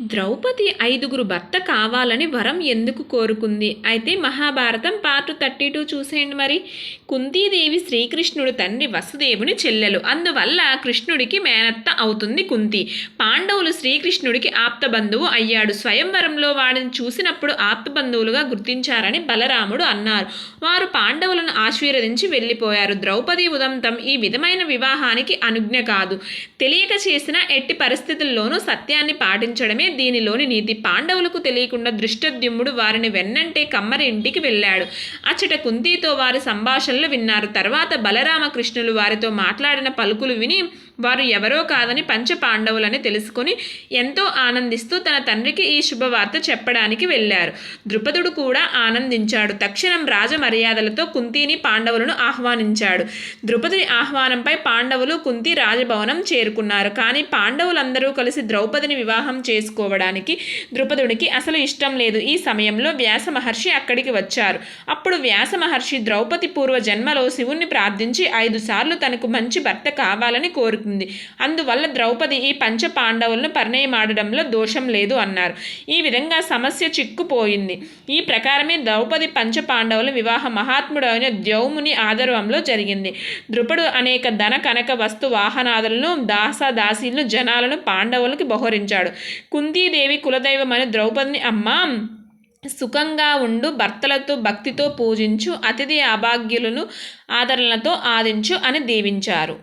ద్రౌపది ఐదుగురు భర్త కావాలని వరం ఎందుకు కోరుకుంది? అయితే మహాభారతం పార్ట్ థర్టీ టూ చూసేయండి మరి. కుంతీదేవి శ్రీకృష్ణుడు తండ్రి వసుదేవుని చెల్లెలు. అందువల్ల కృష్ణుడికి మేనత్త అవుతుంది కుంతి. పాండవులు శ్రీకృష్ణుడికి ఆప్త బంధువు అయ్యాడు. స్వయంవరంలో వాడిని చూసినప్పుడు ఆప్త బంధువులుగా గుర్తించారని బలరాముడు అన్నారు. వారు పాండవులను ఆశీర్వదించి వెళ్ళిపోయారు. ద్రౌపది ఉదంతం ఈ విధమైన వివాహానికి అనుజ్ఞ కాదు. తెలియక చేసిన ఎట్టి పరిస్థితుల్లోనూ సత్యాన్ని పాటించడమే దీనిలోని నీతి పాండవులకు తెలియకుండా దృష్టద్యుమ్ముడు వారిని వెన్నంటే కమ్మరి ఇంటికి వెళ్ళాడు. అచ్చట కుంతితో వారి సంభాషణలు విన్నారు. తర్వాత బలరామకృష్ణులు వారితో మాట్లాడిన పలుకులు విని వారు ఎవరో కాదని పంచ పాండవులని తెలుసుకొని ఎంతో ఆనందిస్తూ తన తండ్రికి ఈ శుభవార్త చెప్పడానికి వెళ్ళారు. ద్రుపదుడు కూడా ఆనందించాడు. తక్షణం రాజ మర్యాదలతో కుంతిని పాండవులను ఆహ్వానించాడు. ద్రుపదుడి ఆహ్వానంపై పాండవులు కుంతి రాజభవనం చేరుకున్నారు. కానీ పాండవులందరూ కలిసి ద్రౌపదిని వివాహం చేసుకోవడానికి ద్రుపదుడికి అసలు ఇష్టం లేదు. ఈ సమయంలో వ్యాస మహర్షి అక్కడికి వచ్చారు. అప్పుడు వ్యాస మహర్షి ద్రౌపది పూర్వ జన్మలో శివుణ్ణి ప్రార్థించి ఐదు సార్లు తనకు మంచి భర్త కావాలని కోరుకుంది. అందువల్ల ద్రౌపది ఈ పంచ పాండవులను పరిణయమాడడంలో దోషం లేదు అన్నారు. ఈ విధంగా సమస్య చిక్కుపోయింది. ఈ ప్రకారమే ద్రౌపది పంచ పాండవుల వివాహ మహాత్ముడైన ద్యౌముని ఆదర్వంలో జరిగింది. ద్రుపడు అనేక ధన కనక వస్తు వాహనాదులను దాస దాసీలను జనాలను పాండవులకి బహురించాడు కుంతీదేవి కులదైవమైన ద్రౌపదిని అమ్మ సుఖంగా ఉండు భర్తలతో భక్తితో పూజించు అతిథి అభాగ్యులను ఆదరణలతో ఆదించు అని దీవించారు.